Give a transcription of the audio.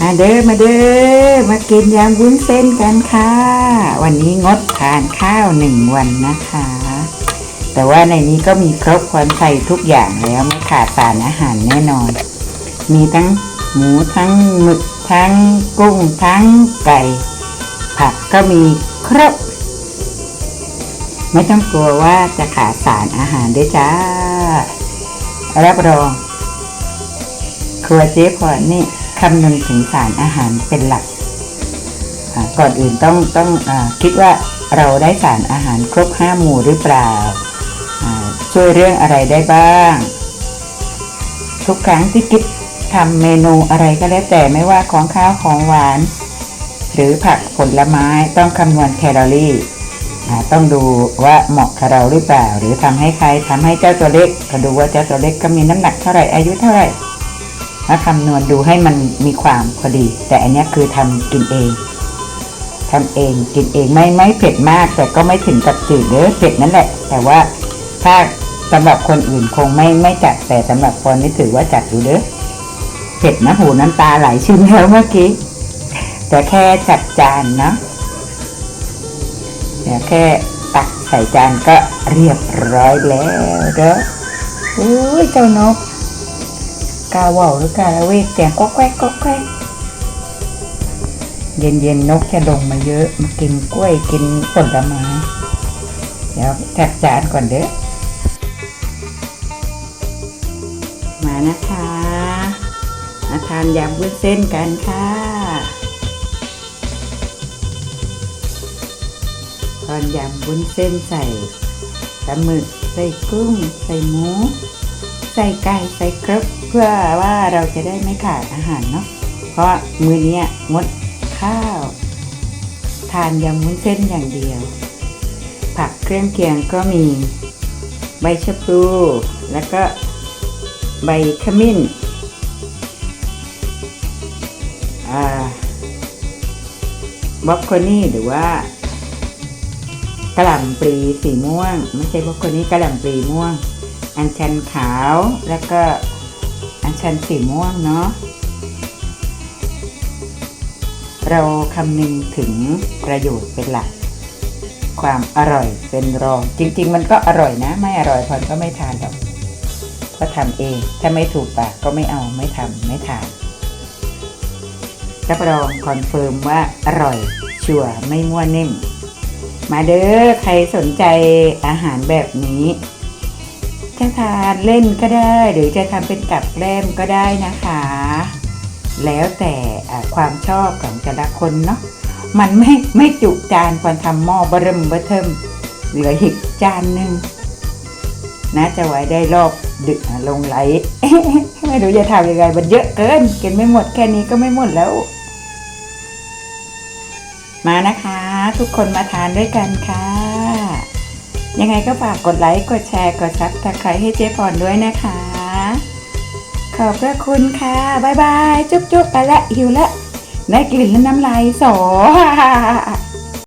มาเด้อมาเด้อมากินยำวุ้นเส้นกันค่ะ วันนี้งดทานข้าวหนึ่งวันนะคะ แต่ว่าในนี้ก็มีครบความใส่ทุกอย่างแล้วไม่ขาดสารอาหารแน่นอน มีทั้งหมูทั้งหมึกทั้งกุ้งทั้งไก่ ผักก็มีครบ ไม่ต้องกลัวว่าจะขาดสารอาหารด้วยจ้ารับรองครัวเจ๊พรนี่ คำนึงถึงสารอาหารเป็นหลัก ก่อนอื่นต้องต้องอคิดว่าเราได้สารอาหารครบห้าหมู่หรือเปล่า ช่วยเรื่องอะไรได้บ้าง ทุกครั้งที่คิดทำเมนูอะไรก็แล้วแต่ไม่ว่าของข้าวของหวาน หรือผักผลไม้ต้องคำนวณแคลอรี่ต้องดูว่าเหมาะกับเราหรือเปล่า หรือทำให้ใครทำให้เจ้าตัวเล็กก็ดูว่าเจ้าตัวเล็กก็มีน้ำหนักเท่าไหร่อายุเท่าไหร่ แล้วคำนวณดูให้มันมีความพอดี แต่อันนี้คือทำกินเองทำเองกินเองไม่ไม่เผ็ดมาก แต่ก็ไม่ถึงกับจืดเด้อเผ็ดนั่นแหละ แต่ว่าถ้าสำหรับคนอื่นคงไม่ไม่จัดแต่สำหรับคนนี่ถือว่าจัดอยู่เด้อเผ็ดนะหูน้ำตาไหลชิมแล้วเมื่อกี้แต่แค่จัดจานเนาะแต่แค่ตักใส่จานก็เรียบร้อยแล้วเด้ออุ้ยเจ้านก กาว่าวหรือกาละเวกเสียงก็แควกก็แควกเย็นเย็นนกจะลงมาเยอะมากินกล้วยกินผลไม้เดี๋ยวจัดจานก่อนเด้อมานะคะมาทานยำวุ้นเส้นกันค่ะ ตอนยำวุ้นเส้นใส่ปลาหมึกใส่กุ้ง ใส่หมู ใส่ไก่ใส่ครบเพื่อว่าเราจะได้ไม่ขาดอาหารเนาะเพราะมื้อนี้งดข้าว ทานยำวุ้นเส้นอย่างเดียว ผักเครื่องเคียงก็มี ใบชะพลูแล้วก็ใบขมิ้นอ่าบล็อกโคนี่หรือว่ากระหล่ำปลีสีม่วง ไม่ใช่บล็อกโคนี่กระหล่ำปลีม่วง อัญชันขาวแล้วก็อัญชันสีม่วงเนาะเราคำนึงถึงประโยชน์เป็นหลัก ความอร่อยเป็นรอง จริง ๆ มันก็อร่อยนะ ไม่อร่อยพอนก็ไม่ทานหรอกก็ทำเอง ถ้าไม่ถูกปากก็ไม่เอาไม่ทำไม่ทานรับรองคอนเฟิร์มว่าอร่อย ชัวร์ไม่มั่วนิ่ม มาเด้อใครสนใจอาหารแบบนี้ จะทานเล่นก็ได้ หรือจะทำเป็นกับแกล้มก็ได้นะคะ แล้วแต่ความชอบของแต่ละคนเนาะมันไม่ไม่จุจานควรทำหม้อเบรมเบอร์เทิมเหลืออีกจานหนึ่งนะจะไว้ได้รอบดึกอะลงไหลไม่รู้จะทำยังไงมันเยอะเกินกินไม่หมดแค่นี้ก็ไม่หมดแล้ว มานะคะ ทุกคนมาทานด้วยกันค่ะ ยังไงก็ฝากกดไลค์ กดแชร์ กดซับสไครต์ให้เจ๊พรด้วยนะคะ ขอบพระคุณค่ะ บ๊ายบาย จุ๊บๆ ไปละหิวละ ได้กลิ่นแล้วน้ำลายสอ